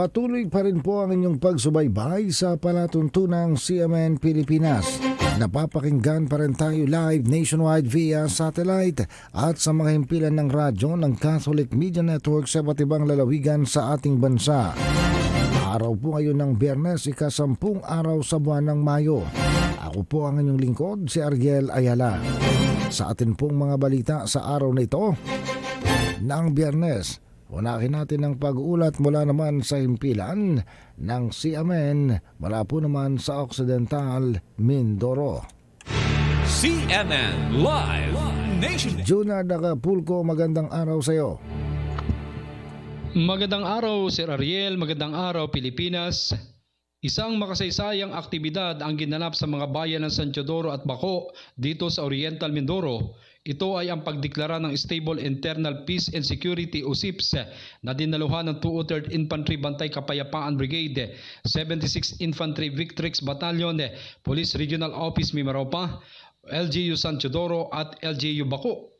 Patuloy pa rin po ang inyong pagsubaybay sa palatuntunang CMN Pilipinas. Napapakinggan pa rin tayo live nationwide via satellite at sa mga himpilan ng radyo ng Catholic Media Network sa iba't ibang lalawigan sa ating bansa. Araw po ngayon ng Biyernes, ikasampung araw sa buwan ng Mayo. Ako po ang inyong lingkod, si Ariel Ayala. Sa atin pong mga balita sa araw na ito, ng Biyernes, unahin natin ang pag-ulat mula naman sa himpilan ng CMN mula po naman sa Occidental Mindoro. CNN Live Nation. Juna Dacapulco, magandang araw sa iyo. Magandang araw, Sir Ariel. Magandang araw, Pilipinas. Isang makasaysayang aktibidad ang ginanap sa mga bayan ng San Teodoro at Baco dito sa Oriental Mindoro. Ito ay ang pagdeklara ng Stable Internal Peace and Security o SIPS na dinaluhan ng 203rd Infantry Bantay Kapayapaan Brigade, 76 Infantry Victrix Battalion, Police Regional Office Mimaropa, LGU San Teodoro at LGU Baco.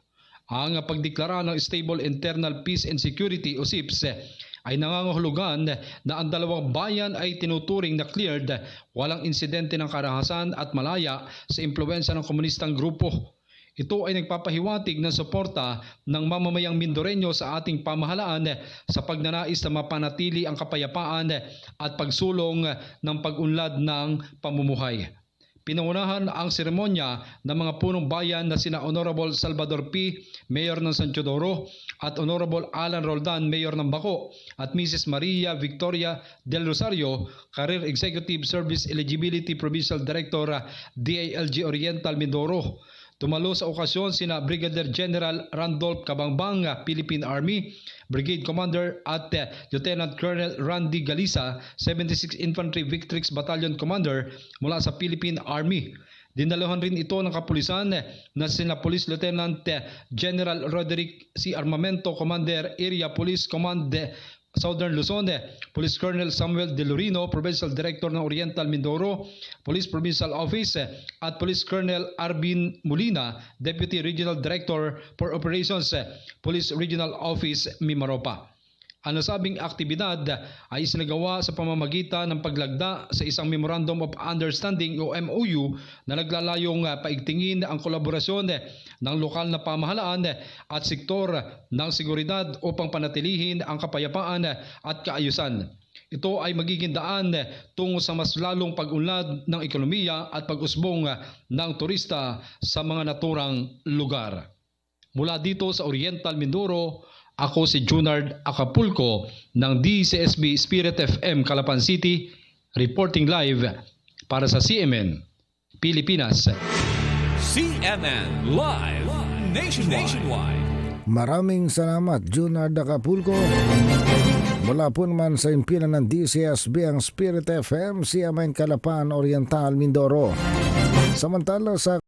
Ang pagdeklara ng Stable Internal Peace and Security o SIPS ay nangangahulugan na ang dalawang bayan ay tinuturing na cleared, walang insidente ng karahasan at malaya sa impluensya ng komunistang grupo. Ito ay nagpapahiwatig ng suporta ng mamamayang Mindoreño sa ating pamahalaan sa pagnanais na mapanatili ang kapayapaan at pagsulong ng pag-unlad ng pamumuhay. Pinangunahan ang seremonya ng mga punong bayan na sina Honorable Salvador P., Mayor ng San Teodoro, at Honorable Alan Roldan, Mayor ng Baco, at Mrs. Maria Victoria Del Rosario, Career Executive Service Eligibility Provincial Director, DALG Oriental Mindoro. Tumalo sa okasyon sina Brigadier General Randolph Kabangbang, Philippine Army, Brigade Commander at eh, Lieutenant Colonel Randy Galisa, 76 Infantry Victrix Battalion Commander mula sa Philippine Army. Dinalahan rin ito ng kapulisan eh, na sina Police Lieutenant eh, General Roderick C. Armamento, Commander Area Police Command Southern Luzon, eh, Police Colonel Samuel De Lorino, Provincial Director ng Oriental Mindoro, Police Provincial Office, eh, at Police Colonel Arbin Molina, Deputy Regional Director for Operations, eh, Police Regional Office, Mimaropa. Ang nasabing aktibidad ay isinagawa sa pamamagitan ng paglagda sa isang Memorandum of Understanding o MOU na naglalayong ah, paigtingin ang kolaborasyon eh, ng lokal na pamahalaan eh, at sektor ng seguridad upang panatilihin ang kapayapaan eh, at kaayusan. Ito ay magiging daan tungo sa mas lalong pag-unlad ng ekonomiya at pag-usbong eh, ng turista sa mga naturang lugar. Mula dito sa Oriental Mindoro, ako si Junard Acapulco ng DCSB Spirit FM Calapan City, reporting live para sa CMN Pilipinas. CNN Live Nation. Nationwide. Maraming salamat, Junard Acapulco. Mula po naman sa impilan ng DCSB ang Spirit FM, CMN Kalapan Oriental, Mindoro. Samantala sa